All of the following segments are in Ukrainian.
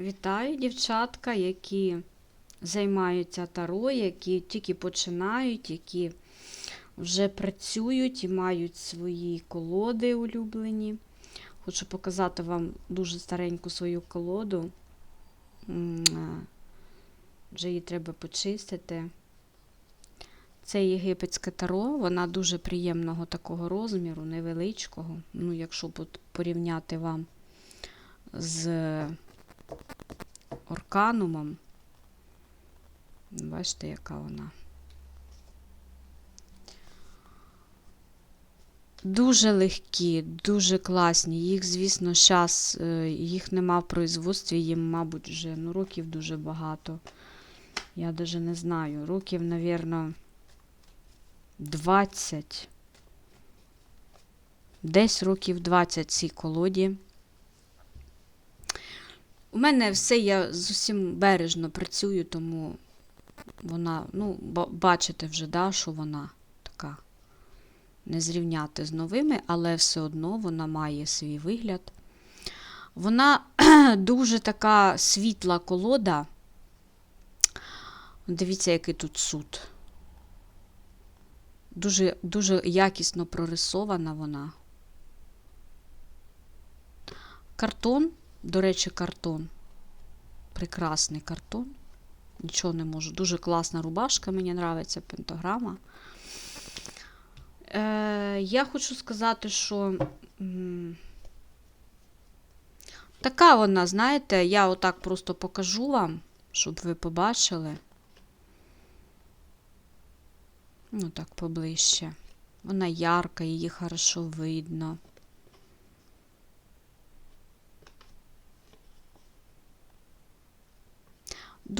Вітаю, дівчатка, які займаються таро, які тільки починають, які вже працюють і мають свої колоди улюблені. Хочу показати вам дуже стареньку свою колоду. Вже її треба почистити. Це єгипетське таро, вона дуже приємного такого розміру, невеличкого. Ну, якщо порівняти вам з орканумом. Бачите, яка вона. Дуже легкі, дуже класні. Їх, звісно, зараз їх нема в производстві, їм, мабуть, вже ну, років дуже багато. Я навіть не знаю. Років, мабуть, 20. Десь років 20 цій колоді. У мене все я зовсім бережно працюю, тому вона, ну, бачите вже, да, що вона така не зрівняти з новими, але все одно вона має свій вигляд. Вона дуже така світла колода. Дивіться, який тут суд. Дуже, дуже якісно прорисована вона. Картон, до речі, картон. Прекрасний картон. Нічого не можу. Дуже класна рубашка, мені подобається пентаграма. Е, я хочу сказати, що така вона, знаєте, я отак просто покажу вам, щоб ви побачили. Ну, так, поближче. Вона ярка, її хорошо видно.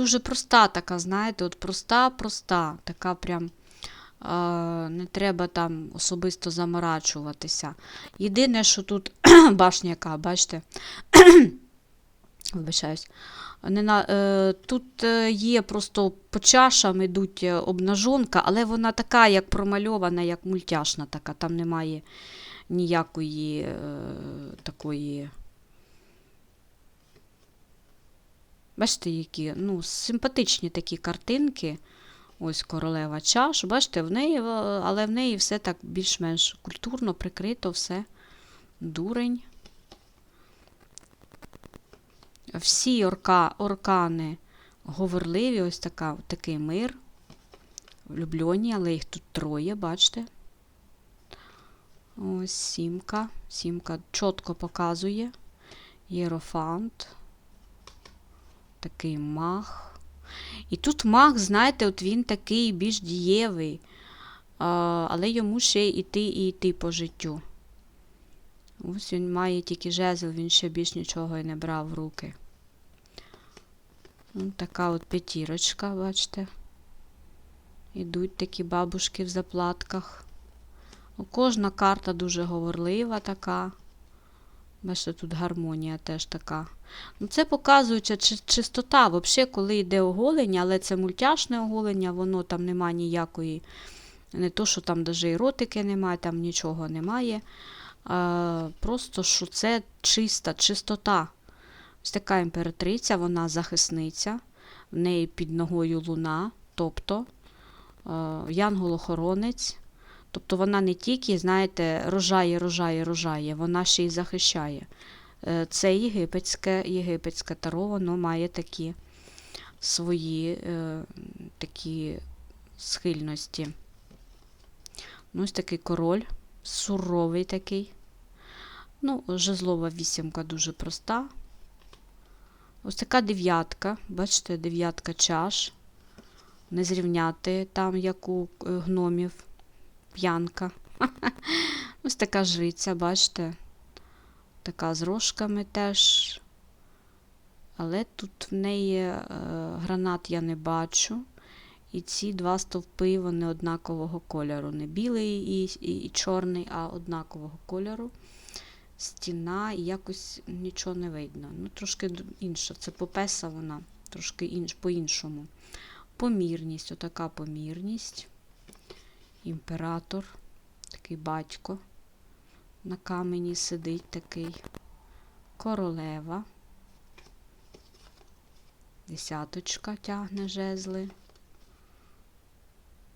Дуже проста така, знаєте, от проста-проста, така прям е, не треба там особисто заморачуватися. Єдине, що тут башня яка, бачите? Вибачаюсь. Не на, е, тут е, є просто по чашам ідуть е, обнажонка, але вона така, як промальована, як мультяшна така. Там немає ніякої такої. Бачите, які ну, симпатичні такі картинки. Ось королева чаш. Бачите, в неї, е, але в неї все так більш-менш культурно прикрито, все. Дурень. Всі орка, оркани говорливі, ось така, такий мир. Влюблені, але їх тут троє, бачите? Ось сімка. Сімка чітко показує. Єрофант. Такий мах. І тут мах, знаєте, от він такий більш дієвий, але йому ще йти і йти по життю. Ось він має тільки жезл, він ще більш нічого і не брав в руки. Ось така от п'ятірочка, бачите. Ідуть такі бабушки в заплатках. Кожна карта дуже говорлива така. Бачите, тут гармонія теж така. Ну, Це показуюча чи- чистота. Взагалі, коли йде оголення, але це мультяшне оголення, воно там немає ніякої. Не то, що там навіть еротики немає, там нічого немає. А, просто що це чиста, чистота. Ось така імператриця, вона захисниця, в неї під ногою луна, тобто янгол-охоронець. Тобто вона не тільки, знаєте, рожає, рожає, рожає, вона ще й захищає. Е, Це єгипетське, єгипетське таро, воно має такі свої е, такі схильності. Ну, ось такий король, суровий такий. Ну, жезлова вісімка дуже проста. Ось така дев'ятка, бачите, дев'ятка чаш. Не зрівняти там, як у е, гномів, п'янка. Ось така жриця, бачите? Така з рожками теж. Але тут в неї е, гранат я не бачу. І ці два стовпи вони однакового кольору. Не білий і, і, і чорний, а однакового кольору. Стіна і якось нічого не видно. Ну, трошки інша. Це попеса вона, трошки інш, по-іншому. Помірність, отака помірність. Імператор, такий батько. На камені сидить такий. Королева. Десяточка тягне жезли.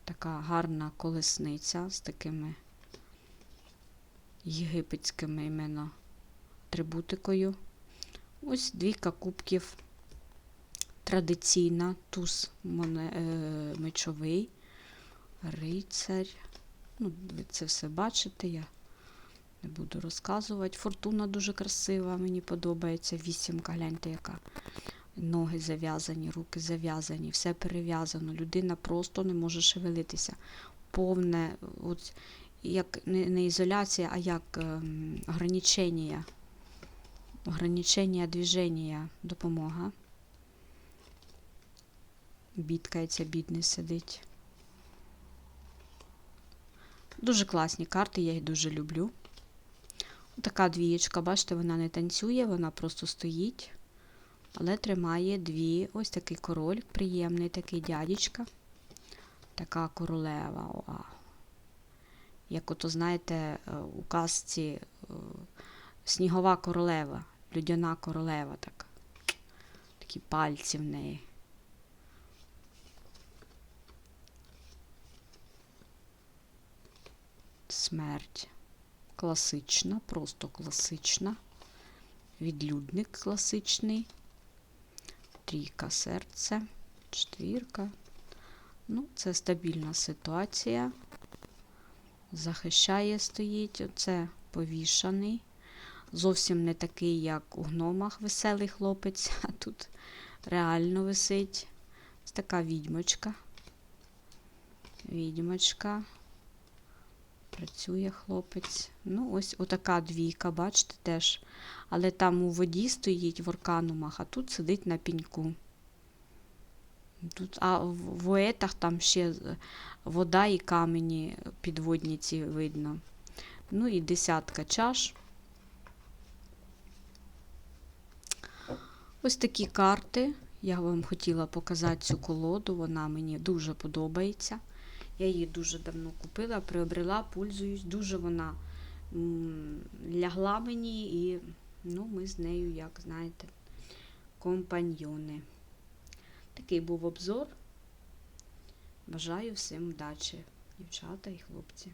Така гарна колесниця з такими єгипетськими іменно атрибутикою. Ось двійка кубків. Традиційна, туз е, мечовий, рицарь. Ну, ви це все бачите, я не буду розказувати. Фортуна дуже красива, мені подобається. Вісімка, гляньте, яка. Ноги зав'язані, руки зав'язані, все перев'язано. Людина просто не може шевелитися. Повне, от, як не, не ізоляція, а як ем, ограничення. Ограничення движення, допомога. Бідкається, бідний сидить. Дуже класні карти, я їх дуже люблю. Така двієчка, бачите, вона не танцює, вона просто стоїть, але тримає дві. Ось такий король, приємний такий дядечка. Така королева. О, Як ото, знаєте, е, у казці е, снігова королева, людяна королева така. Такі пальці в неї. Смерть. Класична, просто класична. Відлюдник класичний. Трійка серце, четвірка. Ну, це стабільна ситуація. Захищає стоїть. Оце повішаний. Зовсім не такий, як у гномах веселий хлопець, а тут реально висить. Ось така відьмочка. Відьмочка. Працює хлопець. Ну, ось отака двійка, бачите, теж. Але там у воді стоїть в орканумах, а тут сидить на піньку. Тут, а в воетах там ще вода і камені підводні ці видно. Ну і десятка чаш. Ось такі карти. Я вам хотіла показати цю колоду, вона мені дуже подобається. Я її дуже давно купила, приобрела, пользуюсь. Дуже вона лягла мені, і ну, ми з нею, як знаєте, компаньйони. Такий був обзор. Бажаю всім удачі, дівчата і хлопці.